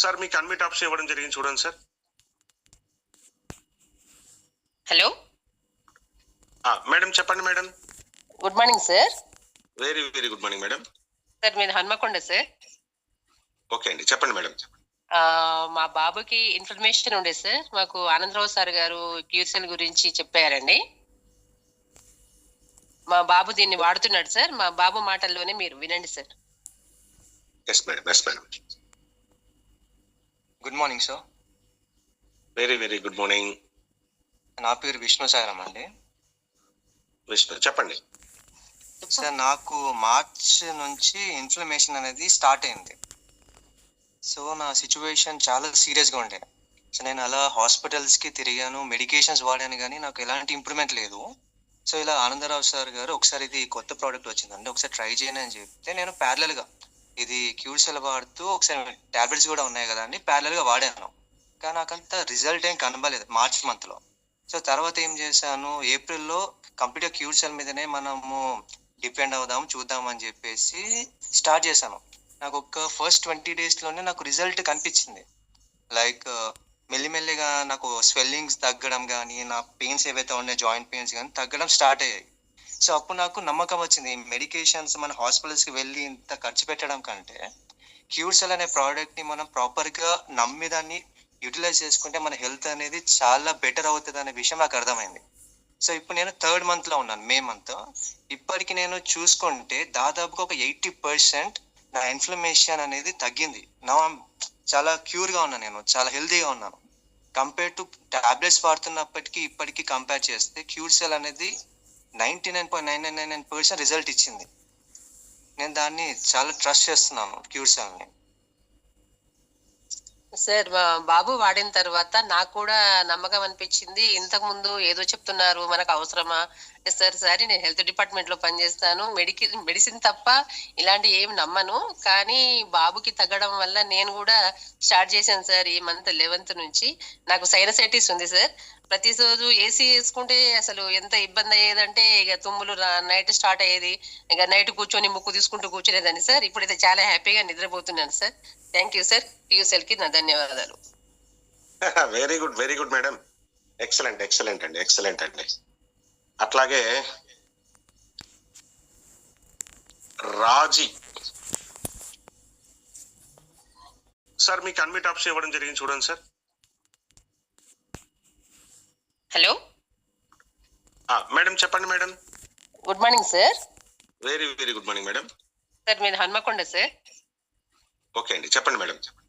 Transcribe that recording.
Sir మీకు అన్మిట్ option ఇవ్వడం జరిగింది చూడండి సార్. హలో? మేడం చెప్పండి madam. Good morning sir very very good morning madam. Sir మీది హన్మకొండ సార్ ఓకే అండి చెప్పండి మేడం మా బాబుకి ఇన్ఫర్మేషన్ ఉండే సార్ మాకు ఆనందరావు సార్ గారు క్యూర్సెల్ గురించి చెప్పారండి. మా బాబు దీన్ని వాడుతున్నాడు సార్ మా బాబు మాటల్లోనే మీరు వినండి sir yes madam. Yes madam. Good morning sir very very good morning నా పేరు విష్ణు సారం అండి. విష్ణు చెప్పండి. సార్ నాకు మార్చ్ నుంచి ఇన్ఫ్లమేషన్ అనేది స్టార్ట్ అయింది. సో నా సిచ్యువేషన్ చాలా సీరియస్గా ఉండే. సో నేను అలా హాస్పిటల్స్కి తిరిగాను మెడికేషన్స్ వాడాను కానీ నాకు ఎలాంటి ఇంప్రూవ్మెంట్ లేదు. సో ఇలా ఆనందరావు సార్ గారు ఒకసారి ఇది కొత్త ప్రోడక్ట్ వచ్చిందండి ఒకసారి ట్రై చేయను అని చెప్తే నేను ప్యారలల్గా ఇది క్యూర్సెల్ వాడుతూ ఒకసారి టాబ్లెట్స్ కూడా ఉన్నాయి కదా అండి ప్యారలల్గా వాడాను. కానీ నాకంత రిజల్ట్ ఏం కనబలేదు మార్చ్ మంత్లో సో తర్వాత ఏం చేశాను ఏప్రిల్లో కంప్లీట్గా క్యూర్ సెల్ మీదనే మనము డిపెండ్ అవుదాం చూద్దాం అని చెప్పేసి స్టార్ట్ చేశాను. నాకు ఒక ఫస్ట్ ట్వంటీ డేస్లోనే నాకు రిజల్ట్ కనిపించింది. లైక్ మెల్లిమెల్లిగా నాకు స్వెల్లింగ్స్ తగ్గడం కానీ నా పెయిన్స్ ఏవైతే ఉన్నాయో జాయింట్ పెయిన్స్ కానీ తగ్గడం స్టార్ట్ అయ్యాయి. సో అప్పుడు నాకు నమ్మకం వచ్చింది. మెడికేషన్స్ మన హాస్పిటల్స్కి వెళ్ళి ఇంత ఖర్చు పెట్టడం కంటే క్యూర్సెల్ అనే ప్రోడక్ట్ని మనం ప్రాపర్గా నమ్మి దాన్ని యూటిలైజ్ చేసుకుంటే మన హెల్త్ అనేది చాలా బెటర్ అవుతుంది అనే విషయం నాకు అర్థమైంది. సో ఇప్పుడు నేను థర్డ్ మంత్లో ఉన్నాను మే మంత్ ఇప్పటికి నేను చూసుకుంటే దాదాపుగా ఒక ఎయిటీ పర్సెంట్ నా ఇన్ఫ్లమేషన్ అనేది తగ్గింది. నా చాలా క్యూర్గా ఉన్నాను నేను చాలా హెల్తీగా ఉన్నాను. కంపేర్ టు టాబ్లెట్స్ వాడుతున్నప్పటికీ ఇప్పటికీ కంపేర్ చేస్తే క్యూర్ సెల్ అనేది ninety nine point nine nine nine nine percent result ఇచ్చింది. నేను దాన్ని చాలా ట్రస్ట్ చేస్తున్నాను క్యూర్ సెల్ని సార్ బాబు వాడిన తర్వాత నాకు కూడా నమ్మకం అనిపించింది. ఇంతకు ముందు ఏదో చెప్తున్నారు మనకు అవసరమా? సార్ సరే నేను హెల్త్ డిపార్ట్మెంట్లో పనిచేస్తాను. మెడికి మెడిసిన్ తప్ప ఇలాంటి ఏం నమ్మను. కానీ బాబుకి తగ్గడం వల్ల నేను కూడా స్టార్ట్ చేశాను సార్ ఈ మంత్ లెవెన్త్ నుంచి. నాకు సైనసైటిస్ ఉంది సార్. ప్రతి రోజు ఏసీ వేసుకుంటే అసలు ఎంత ఇబ్బంది అయ్యేదంటే ఇక తుమ్ములు నైట్ స్టార్ట్ అయ్యేది. ఇక నైట్ కూర్చొని ముక్కు తీసుకుంటూ కూర్చునేదాన్ని సార్. ఇప్పుడైతే చాలా హ్యాపీగా నిద్రపోతున్నాను సార్. థ్యాంక్ యూ సార్ యూసెల్కి నా ధన్యవాదాలు. Very good very good madam excellent excellent అండి ఎక్సలెంట్ అండి. అట్లాగే రాజీ. సార్ మీకు అన్మిట్ ఆప్షన్ ఇవ్వడం జరిగింది చూడండి సార్. హలో మేడం చెప్పండి madam good morning sir very very good morning madam sir మీది హన్మకొండ సార్ ఓకే అండి. చెప్పండి మేడం. చెప్పండి